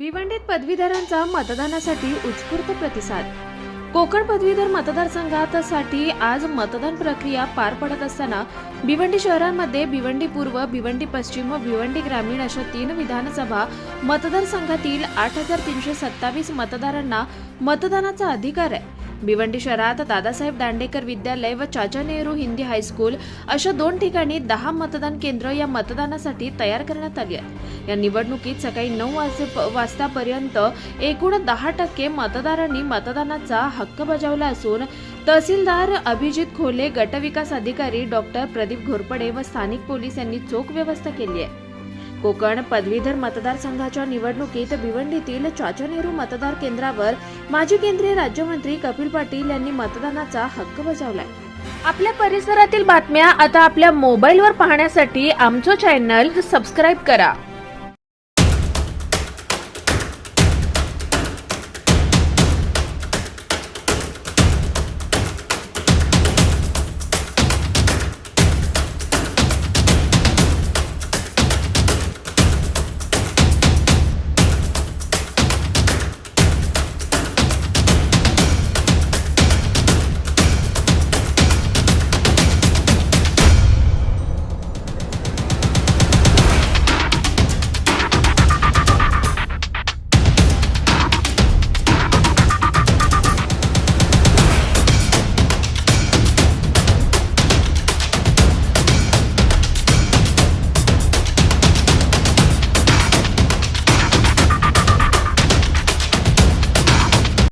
भिवंडीत पदवीधरांचा मतदानासाठी उत्स्फूर्त प्रतिसाद. कोकण पदवीधर मतदारसंघासाठी आज मतदान प्रक्रिया पार पडत असताना भिवंडी शहरांमध्ये भिवंडी पूर्व भिवंडी पश्चिम व भिवंडी ग्रामीण अशा तीन विधानसभा मतदारसंघातील आठ हजार तीनशे सत्तावीस मतदारांना मतदानाचा अधिकार आहे. भिवंडी शहरात दादासाहेब दांडेकर विद्यालय व चाचा नेहरू हिंदी हायस्कूल अशा दोन ठिकाणी दहा मतदान केंद्र या मतदानासाठी तयार करण्यात आली आहेत. या निवडणुकीत सकाळी नऊ वाजतापर्यंत एकूण दहा टक्के मतदारांनी मतदानाचा हक्क बजावला असून तहसीलदार अभिजित खोले गटविकास अधिकारी डॉक्टर प्रदीप घोरपडे व स्थानिक पोलीस यांनी चोख व्यवस्था केली आहे. कोकण पदवीधर मतदारसंघाच्या निवडणुकीत भिवंडीतील चाचा नेहरू मतदार केंद्रावर माजी केंद्रीय राज्यमंत्री कपिल पाटील यांनी मतदानाचा हक्क बजावलाय. आपल्या परिसरातील बातम्या आता आपल्या मोबाईलवर पाहण्यासाठी आमचं चॅनल सबस्क्राईब करा.